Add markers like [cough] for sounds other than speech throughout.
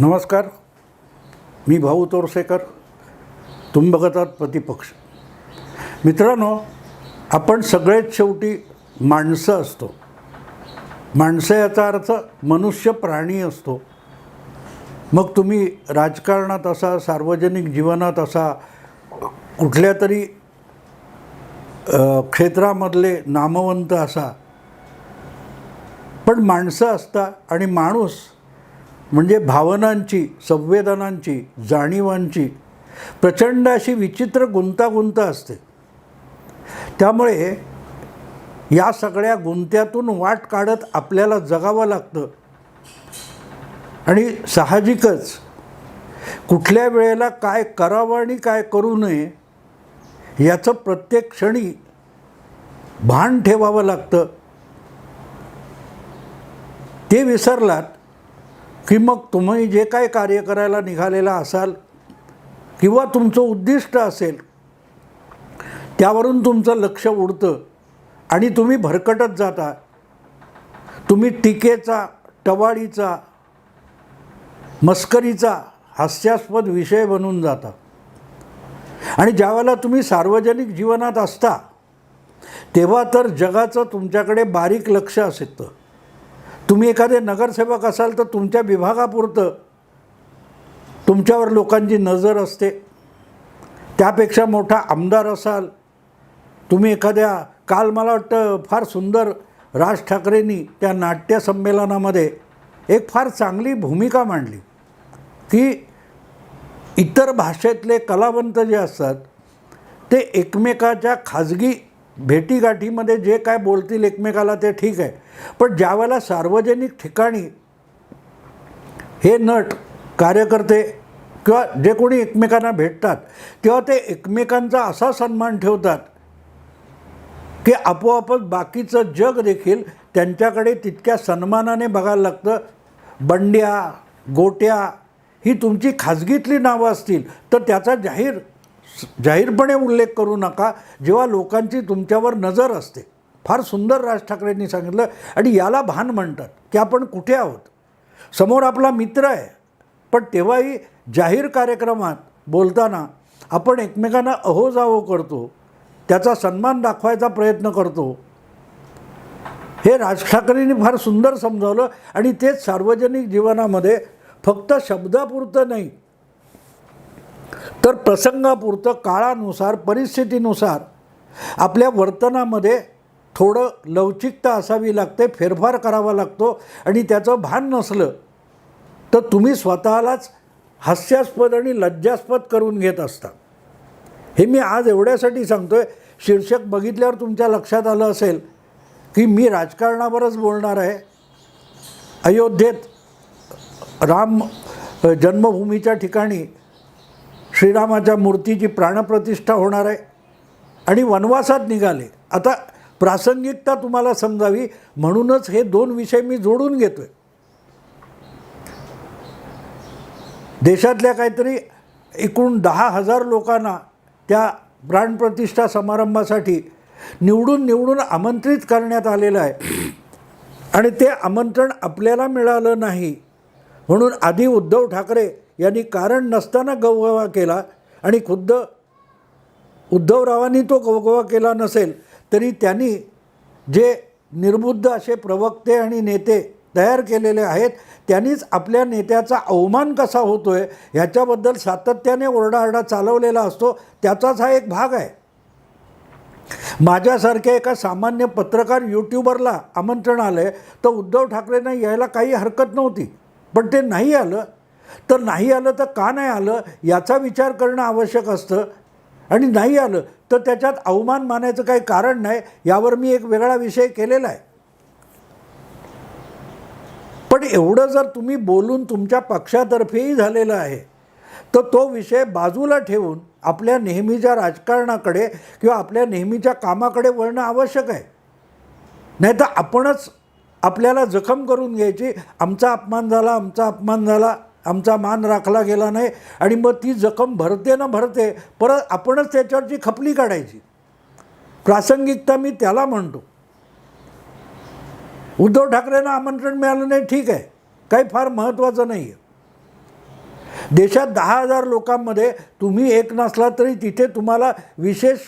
नमस्कार. मी भाऊ तोरसेकर तुम्ही बघत आहात प्रतिपक्ष. मित्रांनो आपण सगळेच शेवटी माणसं असतो. माणसं याचा अर्थ मनुष्य प्राणी असतो. मग तुम्ही राजकारणात असा सार्वजनिक जीवनात असा कुठल्या तरी क्षेत्रामधले नामवंत असा. पण माणसं असता आणि माणूस म्हणजे भावनांची संवेदनांची जाणीवांची प्रचंड अशी विचित्र गुंतागुंत असते. त्यामुळे या सगळ्या गुंत्यातून वाट काढत आपल्याला जगावं लागतं. आणि साहजिकच कुठल्या वेळेला काय करावं आणि काय करू नये याचं प्रत्येक क्षणी भान ठेवावं लागतं. ते विसरलात की मग तुम्ही जे काय कार्य करायला निघालेला असाल किंवा तुमचं उद्दिष्ट असेल त्यावरून तुमचं लक्ष उडतं आणि तुम्ही भरकटत जाता. तुम्ही टीकेचा टवाळीचा मस्करीचा हास्यास्पद विषय बनून जाता. आणि ज्यावेळेला तुम्ही सार्वजनिक जीवनात असता तेव्हा तर जगाचं तुमच्याकडे बारीक लक्ष असतं तुम्ही एखादे नगरसेवक असाल तर तुमच्या विभागापुरतं तुमच्यावर लोकांची नजर असते. त्यापेक्षा मोठा आमदार असाल तुम्ही एखाद्या काल मला वाटतं फार सुंदर राज ठाकरेंनी त्या नाट्यसंमेलनामध्ये एक फार चांगली भूमिका मांडली. की इतर भाषेतले कलावंत जे असतात ते एकमेकाच्या खाजगी भेटीगाठीमध्ये जे काय बोलतील एकमेकाला ते ठीक आहे. पण ज्यावेळेला सार्वजनिक ठिकाणी हे नट कार्यकर्ते किंवा जे कोणी एकमेकांना भेटतात तेव्हा ते एकमेकांचा असा सन्मान ठेवतात की आपोआपच बाकीचं जग देखील त्यांच्याकडे तितक्या सन्मानाने बघायला लागतं. बंड्या गोट्या ही तुमची खाजगीतली नावं असतील तर त्याचा जाहीर जाहीरपणे उल्लेख करू नका जेव्हा लोकांची तुमच्यावर नजर असते. फार सुंदर राज ठाकरेंनी सांगितलं आणि याला भान म्हणतात की आपण कुठे आहोत? समोर आपला मित्र आहे. पण तेव्हाही जाहीर कार्यक्रमात बोलताना आपण एकमेकांना अहो जावो करतो त्याचा सन्मान दाखवायचा प्रयत्न करतो. हे राज ठाकरेंनी फार सुंदर समजावलं आणि तेच सार्वजनिक जीवनामध्ये फक्त शब्दापुरतं नाही तर प्रसंगापुरतं काळानुसार परिस्थितीनुसार आपल्या वर्तनामध्ये थोडं लवचिकता असावी लागते फेरफार करावा लागतो आणि त्याचं भान नसलं तर तुम्ही स्वतःलाच हास्यास्पद आणि लज्जास्पद करून घेत असता. हे मी आज एवढ्यासाठी सांगतो आहे शीर्षक बघितल्यावर तुमच्या लक्षात आलं असेल की मी राजकारणावरच बोलणार आहे. अयोध्येत राम जन्मभूमीच्या ठिकाणी श्रीरामाच्या मूर्तीची प्राणप्रतिष्ठा होणार आहे. आणि वनवासात निघाले. आता प्रासंगिकता तुम्हाला समजावी म्हणूनच हे दोन विषय मी जोडून घेतो आहे देशातल्या काहीतरी एकूण दहा हजार लोकांना त्या प्राणप्रतिष्ठा समारंभासाठी निवडून निवडून आमंत्रित करण्यात आलेलं आहे. आणि ते आमंत्रण आपल्याला मिळालं नाही म्हणून आधी उद्धव ठाकरे यांनी कारण नसताना गवगवा केला आणि खुद्द उद्धवरावांनी तो गवगवा केला नसेल तरी त्यांनी जे निर्बुद्ध असे प्रवक्ते आणि नेते तयार केलेले आहेत त्यांनीच आपल्या नेत्याचा अवमान कसा होतो आहे ह्याच्याबद्दल सातत्याने ओरडाआरडा चालवलेला असतो त्याचाच हा एक भाग आहे. माझ्यासारख्या एका सामान्य पत्रकार यूट्यूबरला आमंत्रण आलं आहे तर उद्धव ठाकरेंना यायला काही हरकत नव्हती पण ते नाही आलं. तर नाही आलं तर का नाही आलं याचा विचार करणं आवश्यक असतं. आणि नाही आलं तर त्याच्यात अवमान मानायचं काही कारण नाही यावर मी एक वेगळा विषय केलेला आहे. पण एवढं जर तुम्ही बोलून तुमच्या पक्षातर्फेही झालेलं आहे तर तो विषय बाजूला ठेवून आपल्या नेहमीच्या राजकारणाकडे किंवा आपल्या नेहमीच्या कामाकडे वळणं आवश्यक आहे. नाही तर आपणच आपल्याला जखम करून घ्यायची आमचा अपमान झाला आमचा अपमान झाला आमचा मान राखला गेला नाही आणि मग ती जखम भरते ना भरते परत आपणच त्याच्यावरची खपली काढायची. प्रासंगिकता मी त्याला म्हणतो. उद्धव ठाकरेंना आमंत्रण मिळालं नाही ठीक आहे. काही फार महत्त्वाचं नाही आहे देशात दहा हजार लोकांमध्ये तुम्ही एक नसला तरी तिथे तुम्हाला विशेष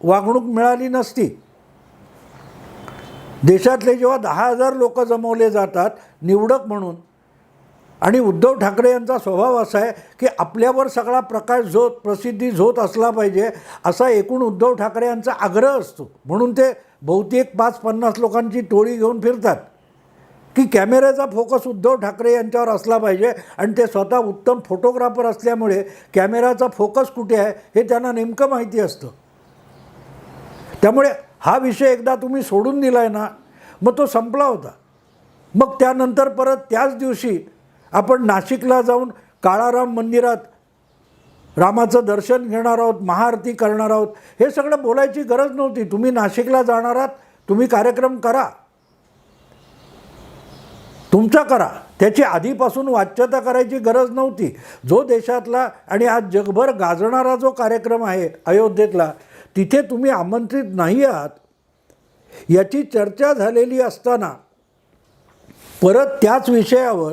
वागणूक मिळाली नसती. देशातले जेव्हा दहा हजार लोक जमवले जातात निवडक म्हणून आणि उद्धव ठाकरे यांचा स्वभाव असा आहे की आपल्यावर सगळा प्रकाश झोत प्रसिद्धी झोत असला पाहिजे असा एकूण उद्धव ठाकरे यांचा आग्रह असतो. म्हणून ते बहुतेक पाच पन्नास लोकांची टोळी घेऊन फिरतात. की कॅमेऱ्याचा फोकस उद्धव ठाकरे यांच्यावर असला पाहिजे आणि ते स्वतः उत्तम फोटोग्राफर असल्यामुळे कॅमेराचा फोकस कुठे आहे हे त्यांना नेमकं माहिती असतं. त्यामुळे हा विषय एकदा तुम्ही सोडून दिला आहे ना मग तो संपला होता. मग त्यानंतर परत त्याच दिवशी आपण नाशिकला जाऊन काळाराम मंदिरात रामाचं दर्शन घेणार आहोत महाआरती करणार आहोत हे सगळं बोलायची गरज नव्हती. तुम्ही नाशिकला जाणार आहात तुम्ही कार्यक्रम करा. तुमचा करा. त्याची आधीपासून वाच्यता करायची गरज नव्हती. जो देशातला आणि आज जगभर गाजणारा जो कार्यक्रम आहे अयोध्येतला तिथे तुम्ही आमंत्रित नाही आहात. याची चर्चा झालेली असताना परत त्याच विषयावर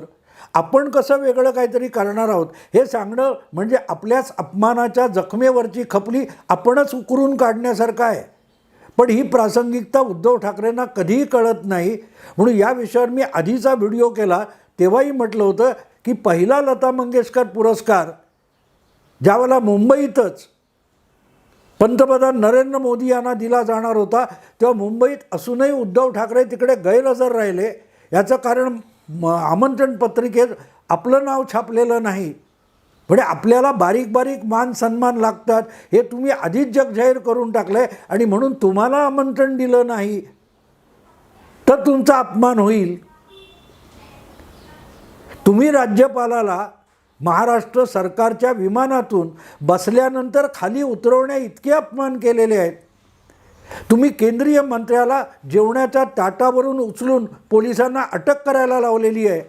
आपण कसं वेगळं काहीतरी करणार आहोत हे सांगणं म्हणजे आपल्याच अपमानाच्या जखमेवरची खपली आपणच उकरून काढण्यासारखं आहे. पण ही प्रासंगिकता उद्धव ठाकरेंना कधीही कळत नाही. म्हणून या विषयावर मी आधीचा व्हिडिओ केला तेव्हाही म्हटलं होतं की पहिला लता मंगेशकर पुरस्कार ज्यावेळेला मुंबईतच पंतप्रधान नरेंद्र मोदी यांना दिला जाणार होता तेव्हा मुंबईत असूनही उद्धव ठाकरे तिकडे गैरहजर राहिले. याचं कारण म आमंत्रण पत्रिकेत आपलं नाव छापलेलं नाही. म्हणजे आपल्याला बारीक बारीक मान सन्मान लागतात. हे तुम्ही आधीच जग जाहीर करून टाकलं आहे आणि म्हणून तुम्हाला आमंत्रण दिलं नाही. तर तुमचा अपमान होईल. तुम्ही राज्यपालाला महाराष्ट्र सरकारच्या विमानातून बसल्यानंतर खाली उतरवण्या इतके अपमान केलेले आहेत. तुम्ही केंद्रीय मंत्र्याला जेवणाच्या ताटावरून उचलून पोलिसांना अटक करायला लावलेली आहे.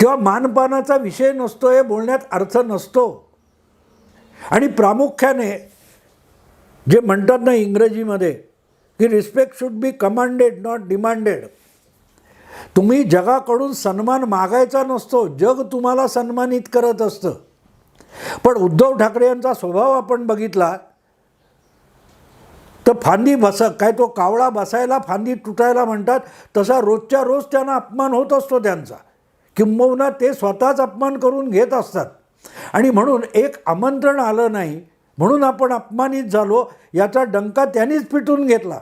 तेव्हा मानपानाचा विषय नसतो हे बोलण्यात अर्थ नसतो. आणि प्रामुख्याने जे म्हणतात ना इंग्रजीमध्ये की respect should be commanded not demanded तुम्ही जगाकडून सन्मान मागायचा नसतो जग तुम्हाला सन्मानित करत असतं. पण उद्धव ठाकरे यांचा स्वभाव आपण बघितला तर फांदी बस काय तो कावळा बसायला फांदी तुटायला म्हणतात तसा रोजच्या रोज त्यांना अपमान होत असतो त्यांचा. किंबहुना ते स्वतःच अपमान करून घेत असतात. आणि म्हणून एक आमंत्रण आलं नाही म्हणून आपण अपमानित झालो याचा डंका त्यांनीच पिटून घेतला.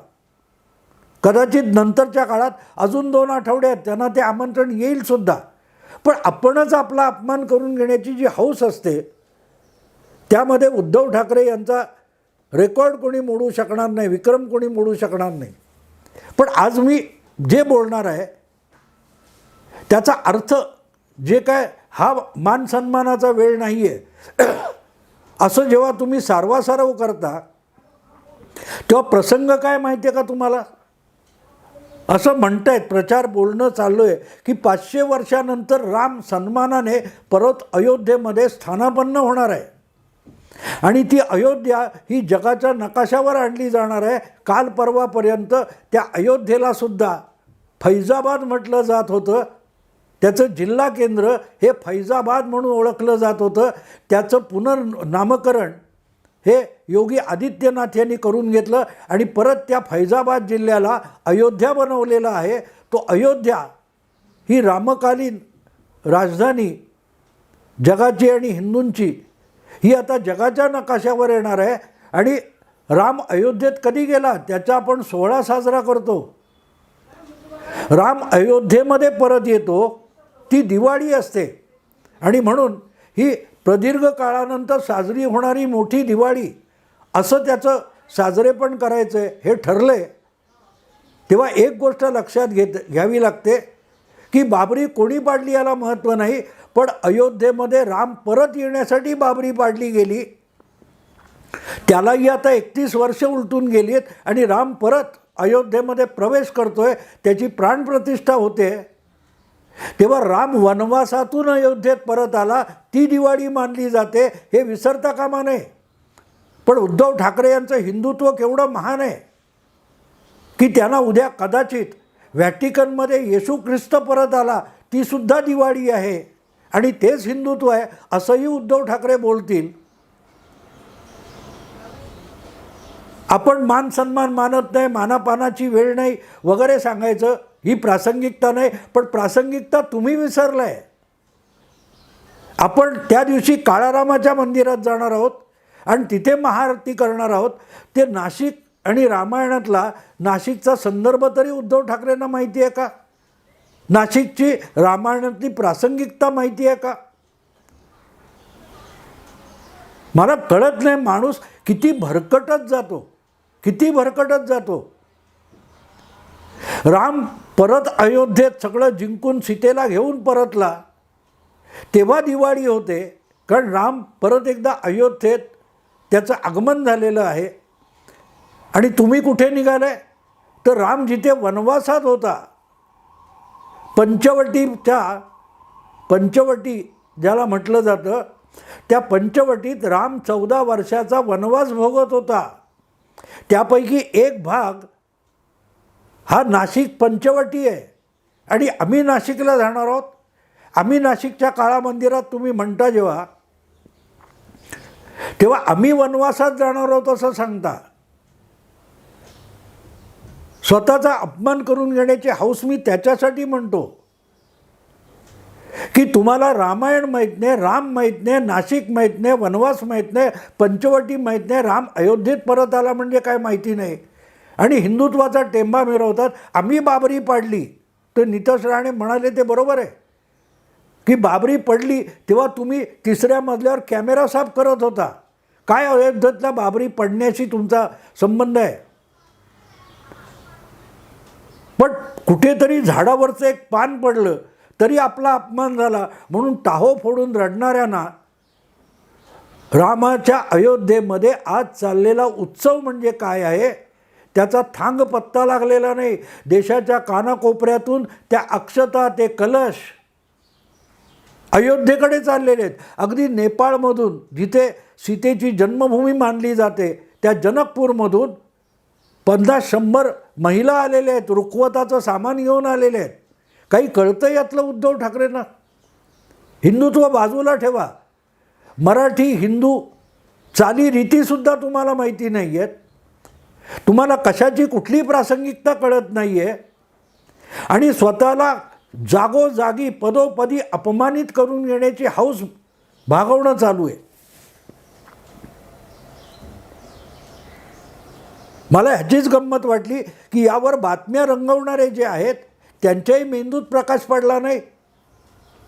कदाचित नंतरच्या काळात अजून दोन आठवड्यात त्यांना ते आमंत्रण येईल सुद्धा. पण आपणच आपला अपमान करून घेण्याची जी हौस असते त्यामध्ये उद्धव ठाकरे यांचा रेकॉर्ड कोणी मोडू शकणार नाही विक्रम कोणी मोडू शकणार नाही. पण आज मी जे बोलणार आहे त्याचा अर्थ जे काय हा मान सन्मानाचा वेळ नाही आहे [clears throat] असं जेव्हा तुम्ही सारवासारव करता तेव्हा प्रसंग काय माहिती आहे का तुम्हाला? असं म्हणतायत प्रचार बोलणं चाललो आहे की पाचशे वर्षानंतर राम सन्मानाने परत अयोध्येमध्ये स्थानापन्न होणार आहे. आणि ती अयोध्या ही जगाच्या नकाशावर आणली जाणार आहे. काल परवापर्यंत त्या अयोध्येला सुद्धा फैजाबाद म्हटलं जात होतं. त्याचं जिल्हा केंद्र हे फैजाबाद म्हणून ओळखलं जात होतं. त्याचं पुनर्नामकरण हे योगी आदित्यनाथ यांनी करून घेतलं आणि परत त्या फैजाबाद जिल्ह्याला अयोध्या बनवलेला आहे. तो अयोध्या ही रामकालीन राजधानी जगाची आणि हिंदूंची ही आता जगाच्या नकाशावर येणार आहे. आणि राम अयोध्येत कधी गेला? त्याचा आपण सोहळा साजरा करतो. राम अयोध्येमध्ये परत येतो. ती दिवाळी असते. आणि म्हणून ही प्रदीर्घ काळानंतर साजरी होणारी मोठी दिवाळी असं त्याचं साजरेपण करायचं आहे हे ठरलं आहे तेव्हा एक गोष्ट लक्षात घेत घ्यावी लागते की बाबरी कोणी पाडली याला महत्त्व नाही पण अयोध्येमध्ये राम परत येण्यासाठी बाबरी पाडली गेली. त्यालाही आता एकतीस वर्ष उलटून गेली आहेत आणि राम परत अयोध्येमध्ये प्रवेश करतोय त्याची प्राणप्रतिष्ठा होते. तेव्हा राम वनवासातून अयोध्येत परत आला ती दिवाळी मानली जाते हे विसरता कामा नये. पण उद्धव ठाकरे यांचं हिंदुत्व केवढं महान आहे की त्यांना उद्या कदाचित व्हॅटिकनमध्ये येशू ख्रिस्त परत आला तीसुद्धा दिवाळी आहे. आणि तेच हिंदुत्व आहे असंही उद्धव ठाकरे बोलतील. आपण मान सन्मान मानत नाही मानापानाची वेळ नाही वगैरे सांगायचं ही प्रासंगिकता नाही पण प्रासंगिकता तुम्ही विसरलाय. आपण त्या दिवशी काळारामाच्या मंदिरात जाणार आहोत आणि तिथे महाआरती करणार आहोत. ते नाशिक आणि रामायणातला नाशिकचा संदर्भ तरी उद्धव ठाकरेंना माहिती आहे का? नाशिकची रामायणातली प्रासंगिकता माहिती आहे का? मला कळत नाही माणूस किती भरकटत जातो. किती भरकटत जातो. राम परत अयोध्येत सगळं जिंकून सीतेला घेऊन परतला. तेव्हा दिवाळी होते कारण राम परत एकदा अयोध्येत त्याचं आगमन झालेलं आहे. आणि तुम्ही कुठे निघालाय? तर राम जिथे वनवासात होता पंचवटीच्या पंचवटी ज्याला म्हटलं जातं त्या पंचवटीत राम चौदा वर्षाचा वनवास भोगत होता. त्यापैकी एक भाग हा नाशिक पंचवटी आहे. आणि आम्ही नाशिकला जाणार आहोत. आम्ही नाशिकच्या काळा मंदिरात तुम्ही म्हणता जेव्हा तेव्हा आम्ही वनवासात जाणार आहोत असं सांगता. स्वतःचा अपमान करून घेण्याची हौस मी त्याच्यासाठी म्हणतो. की तुम्हाला रामायण माहीत नाही राम माहीत नाही नाशिक माहीत नाही वनवास माहीत नाही पंचवटी माहीत नाही राम अयोध्येत परत आला म्हणजे काय माहिती नाही. आणि हिंदुत्वाचा टेंबा मिरवतात आम्ही बाबरी पाडली. तर नितश राणे म्हणाले ते बरोबर आहे. की बाबरी पडली तेव्हा तुम्ही तिसऱ्या मजल्यावर कॅमेरा साफ करत होता. काय अयोध्येतल्या बाबरी पडण्याशी तुमचा संबंध आहे? पण कुठेतरी झाडावरचं एक पान पडलं तरी आपला अपमान झाला. म्हणून टाहो फोडून रडणाऱ्यांना रामाच्या अयोध्येमध्ये आज चाललेला उत्सव म्हणजे काय आहे? त्याचा थांग पत्ता लागलेला नाही. देशाच्या कानाकोपऱ्यातून त्या अक्षता ते कलश अयोध्येकडे चाललेले आहेत. अगदी नेपाळमधून जिथे सीतेची जन्मभूमी मानली जाते त्या जनकपूरमधून पन्नास शंभर महिला आलेल्या आहेत रुखवताचं सामान घेऊन आलेले आहेत. काही कळतं यातलं उद्धव ठाकरेंना? हिंदुत्व बाजूला ठेवा. मराठी हिंदू चालीरीतीसुद्धा तुम्हाला माहिती नाही आहेत तुम्हाला कशाची कुठली प्रासंगिकता कळत नाही आहे आणि स्वतःला जागोजागी पदोपदी अपमानित करून घेण्याची हौस भागवणं चालू आहे. मला ह्याचीच गंमत वाटली की यावर बातम्या रंगवणारे जे आहेत त्यांच्याही मेंदूत प्रकाश पडला नाही.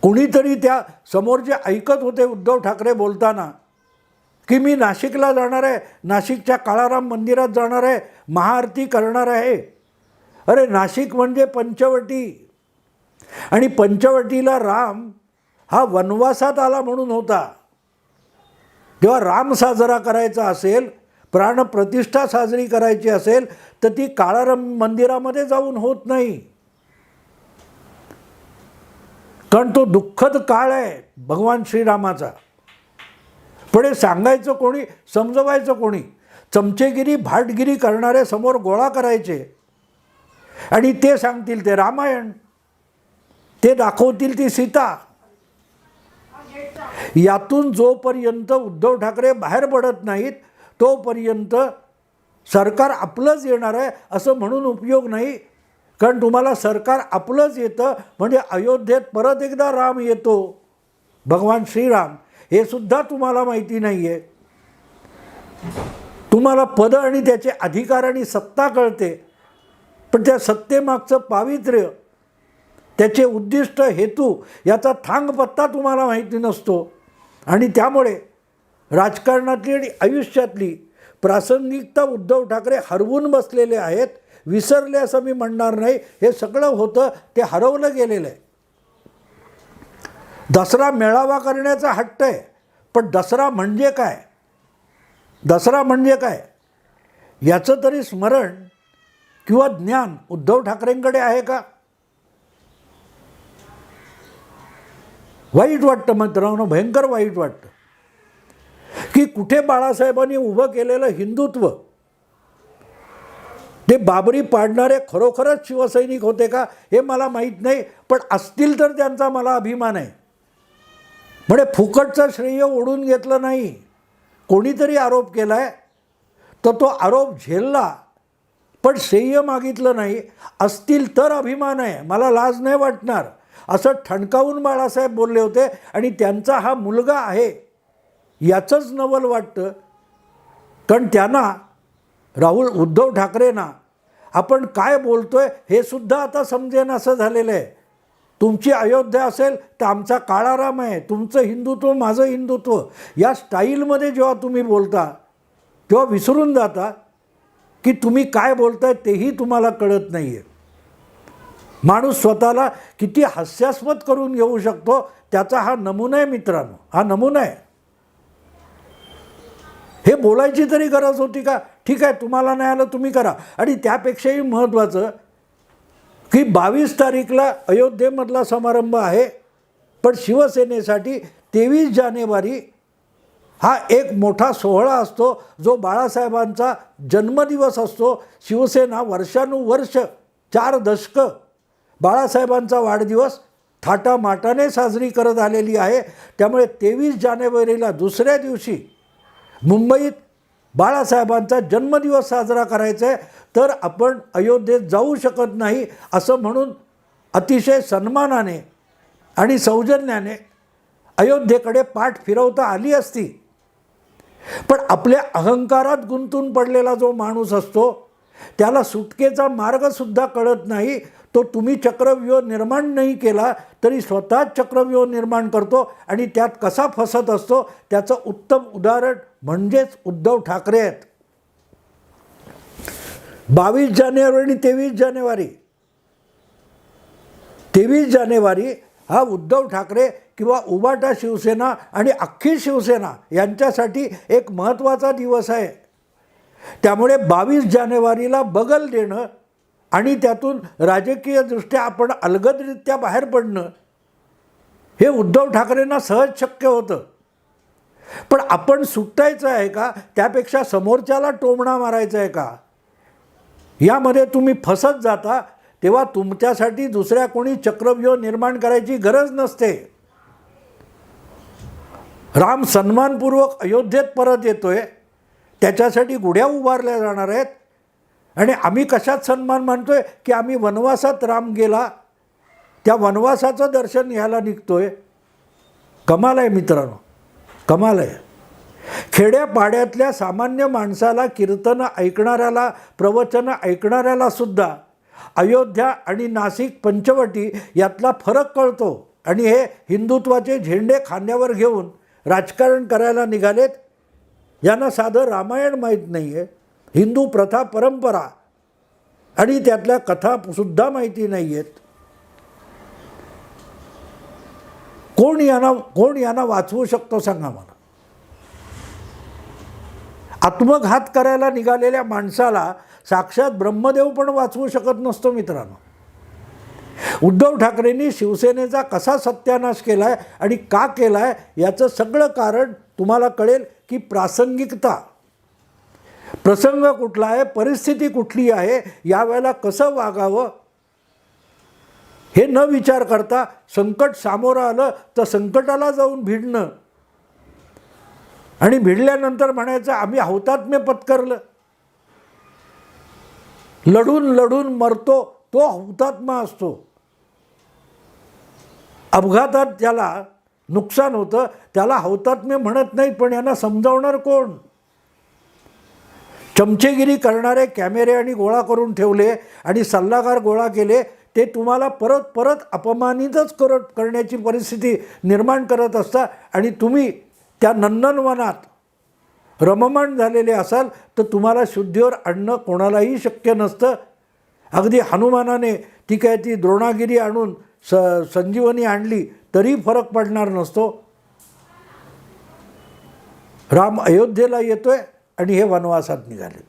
कुणीतरी त्या समोर जे ऐकत होते उद्धव ठाकरे बोलताना की मी नाशिकला जाणार आहे नाशिकच्या काळाराम मंदिरात जाणार आहे महाआरती करणार आहे. अरे नाशिक म्हणजे पंचवटी. आणि पंचवटीला राम हा वनवासात आला म्हणून होता. तेव्हा राम साजरा करायचा असेल प्राणप्रतिष्ठा साजरी करायची असेल तर ती काळाराम मंदिरामध्ये जाऊन होत नाही. कारण तो दुःखद काळ आहे भगवान श्रीरामाचा. पण हे सांगायचं कोणी समजवायचं कोणी? चमचेगिरी भाटगिरी करणारे समोर गोळा करायचे. आणि ते सांगतील ते रामायण. ते दाखवतील ती सीता. यातून जोपर्यंत उद्धव ठाकरे बाहेर पडत नाहीत तोपर्यंत सरकार आपलंच येणार आहे असं म्हणून उपयोग नाही. कारण तुम्हाला सरकार आपलंच येतं म्हणजे अयोध्येत परत एकदा राम येतो. भगवान श्रीराम हे सुद्धा तुम्हाला माहिती नाही आहे तुम्हाला पद आणि त्याचे अधिकार आणि सत्ता कळते. पण त्या सत्तेमागचं पावित्र्य त्याचे उद्दिष्ट हेतू याचा थांगपत्ता तुम्हाला माहिती नसतो. आणि त्यामुळे राजकारणातली आणि आयुष्यातली प्रासंगिकता उद्धव ठाकरे हरवून बसलेले आहेत विसरले असं मी म्हणणार नाही. हे सगळं होतं ते हरवलं गेलेलं आहे. दसरा मेळावा करण्याचा हट्ट आहे. पण दसरा म्हणजे काय? दसरा म्हणजे काय? याचं तरी स्मरण किंवा ज्ञान उद्धव ठाकरेंकडे आहे का? वाईट वाटतं मित्रांनो भयंकर वाईट वाटतं. की कुठे बाळासाहेबांनी उभं केलेलं हिंदुत्व? ते बाबरी पाडणारे खरोखरच शिवसैनिक होते का? हे मला माहीत नाही पण असतील तर त्यांचा मला अभिमान आहे. म्हणजे फुकटचं श्रेय ओढून घेतलं नाही. कोणीतरी आरोप केला आहे तर तो आरोप झेलला पण श्रेय मागितलं नाही. असतील तर अभिमान आहे. मला लाज नाही वाटणार. असं ठणकावून बाळासाहेब बोलले होते आणि त्यांचा हा मुलगा आहे. याचंच नवल वाटतं. कारण त्यांना राहुल उद्धव ठाकरेंना आपण काय बोलतोय हे सुद्धा आता समजेन असं झालेलं आहे. तुमची अयोध्या असेल तर आमचा काळाराम आहे. तुमचं हिंदुत्व माझं हिंदुत्व. या स्टाईलमध्ये जेव्हा तुम्ही बोलता तेव्हा विसरून जाता की तुम्ही काय बोलताय तेही तुम्हाला कळत नाही आहे माणूस स्वतःला किती हास्यास्पद करून घेऊ शकतो त्याचा हा नमुना आहे मित्रांनो. हा नमुना आहे. हे बोलायची तरी गरज होती का? ठीक आहे तुम्हाला नाही आलं तुम्ही करा. आणि त्यापेक्षाही महत्त्वाचं की बावीस तारीखला अयोध्येमधला समारंभ आहे पण शिवसेनेसाठी तेवीस जानेवारी हा एक मोठा सोहळा असतो जो बाळासाहेबांचा जन्मदिवस असतो. शिवसेना वर्षानुवर्ष चार दशकं बाळासाहेबांचा वाढदिवस थाटामाटाने साजरी करत आलेली आहे. त्यामुळे तेवीस जानेवारीला दुसऱ्या दिवशी मुंबईत बाळासाहेबांचा जन्मदिवस साजरा करायचा आहे तर आपण अयोध्येत जाऊ शकत नाही असं म्हणून अतिशय सन्मानाने आणि सौजन्याने अयोध्येकडे पाठ फिरवता आली असती. पण आपल्या अहंकारात गुंतून पडलेला जो माणूस असतो त्याला सुटकेचा मार्गसुद्धा कळत नाही. तो तुम्ही चक्रव्यूह निर्माण नाही केला तरी स्वतःच चक्रव्यूह निर्माण करतो आणि त्यात कसा फसत असतो त्याचं उत्तम उदाहरण म्हणजेच उद्धव ठाकरे आहेत. बावीस जानेवारी आणि तेवीस जानेवारी. तेवीस जानेवारी हा उद्धव ठाकरे किंवा उबाटा शिवसेना आणि अख्खी शिवसेना यांच्यासाठी एक महत्त्वाचा दिवस आहे. त्यामुळे बावीस जानेवारीला बगल देणं आणि त्यातून राजकीयदृष्ट्या आपण अलगदरित्या बाहेर पडणं हे उद्धव ठाकरेंना सहज शक्य होतं. पण आपण सुटायचं आहे का? त्यापेक्षा समोरच्याला टोमणा मारायचा आहे का? यामध्ये तुम्ही फसत जाता तेव्हा तुमच्यासाठी दुसऱ्या कोणी चक्रव्यूह निर्माण करायची गरज नसते. राम सन्मानपूर्वक अयोध्येत परत येतोय. त्याच्यासाठी गुढ्या उभारल्या जाणार आहेत. आणि आम्ही कशात सन्मान मानतोय? की आम्ही वनवासात राम गेला त्या वनवासाचं दर्शन घ्यायला निघतोय. कमाल आहे मित्रांनो. कमाल आहे. खेड्यापाड्यातल्या सामान्य माणसाला कीर्तनं ऐकणाऱ्याला प्रवचनं ऐकणाऱ्याला सुद्धा अयोध्या आणि नाशिक पंचवटी यातला फरक कळतो आणि हे हिंदुत्वाचे झेंडे खांद्यावर घेऊन राजकारण करायला निघालेत यांना साधं रामायण माहीत नाही आहे हिंदू प्रथा परंपरा आणि त्यातल्या कथासुद्धा माहिती नाही आहेत कोण यांना कोण यांना वाचवू शकतो सांगा मला. आत्मघात करायला निघालेल्या माणसाला साक्षात ब्रह्मदेव पण वाचवू शकत नसतो मित्रांनो. उद्धव ठाकरेंनी शिवसेनेचा कसा सत्यानाश केला आहे आणि का केला आहे याचं सगळं कारण तुम्हाला कळेल की प्रासंगिकता. प्रसंग कुठला आहे परिस्थिती कुठली आहे यावेळेला कसं वागावं हे न विचार करता संकट सामोरं आलं तर संकटाला जाऊन भिडणं. आणि भिडल्यानंतर म्हणायचं आम्ही हौतात्म्य पत्करलं. लढून लढून मरतो तो हौतात्मा असतो. अपघातात त्याला नुकसान होतं त्याला हौतात्म्य म्हणत नाहीत पण यांना समजावणार कोण? चमचेगिरी करणारे कॅमेरे आणि गोळा करून ठेवले आणि सल्लागार गोळा केले ते तुम्हाला परत परत अपमानितच करत करण्याची परिस्थिती निर्माण करत असता आणि तुम्ही त्या नंदनवनात रममाण झालेले असाल तर तुम्हाला शुद्धीवर आणणं कोणालाही शक्य नसतं. अगदी हनुमानाने ती काय ती द्रोणागिरी आणून स संजीवनी आणली तरी फरक पडणार नसतो. राम अयोध्येला येतोय आणि हे वनवासात निघाले